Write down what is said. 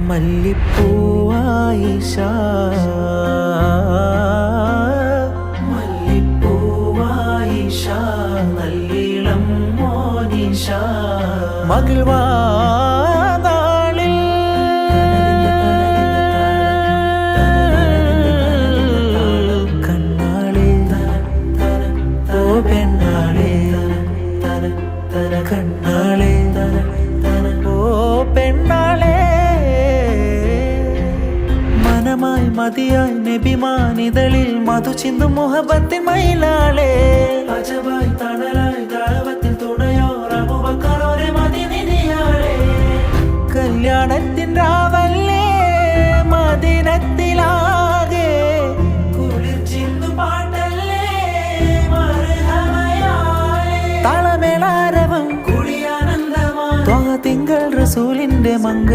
മല്ലിപ്പൂവായിഷ. മല്ലിപ്പൂവായിഷ നല്ലിളം മോനിഷ. മകിழ்വാനാളിൽ കണ്ണാളെ കണ്ണാളെ. മനമായി മതിയായി നബിമാനിതളിൽ മധു ചിന്തും മുഹബത്തിൻ മയിലാളെ. അജബായി തണലായി ദാവത്തിൽ തുണയോറമുബക്കറോരെ മതിനിയാളെ കല്യാണത്തിൻ രാവല്ലേ മദിനത്തിലാകെ. കുളിർ ചിന്തു പാട്ടല്ലേ തളമേളാരവം കുളിയാനന്ദമായി തിങ്കൾ റസൂലിന്റെ മങ്ക